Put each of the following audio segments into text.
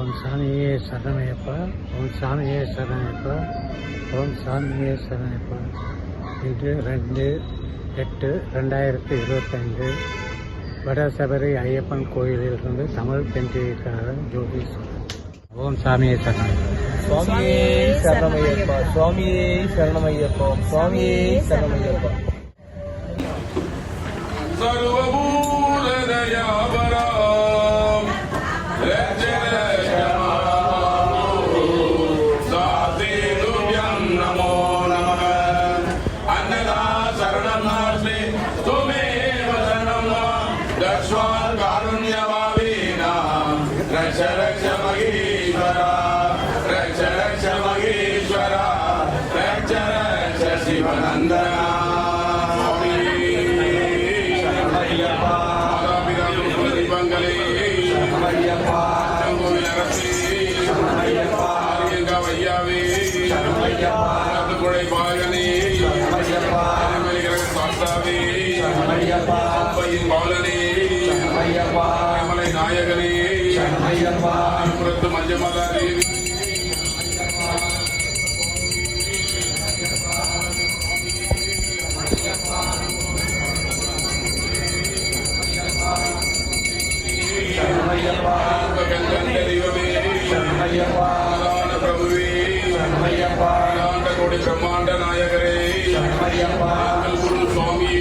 ஓம் சாமியே சரணமையப்பா ஓம் சாமியே சரணமையப்பா ஓம் சாமியே சரணமையப்பா. இன்று ரெண்டு எட்டு ரெண்டாயிரத்தி இருபத்தைந்து வடசபரி ஐயப்பன் கோயிலிலிருந்து தமிழ் பெண்டிகைக்காரர் ஜோகீஸ்வரன் ஓம் சாமியே சரணமையப்பா. சுவாமியே சரணமையப்பா சுவாமியே சரணமையப்பா சுவாமியே சரணமையப்பா. நாயகனே. புறத்து மஞ்சமாதா தேவி பிரம்மாண்ட நாயகரே. குரு சுவாமியே.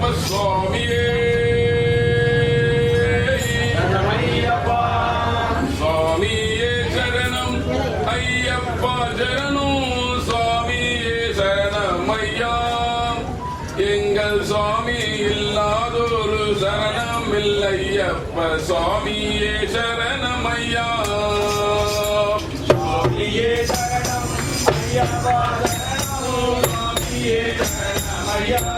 ஐயப்ப சுவாமியே சுவாமியே சரணம் ஐயப்பா சரணம் சுவாமியே சரணம் ஐயா எங்கள் சுவாமி இல்லாதொரு சரணம் இல்லையப்ப சுவாமியே சரணம் ஐயா சுவாமியே சரணம் ஐயப்பா சரணம் சுவாமியே சரணம் ஐயா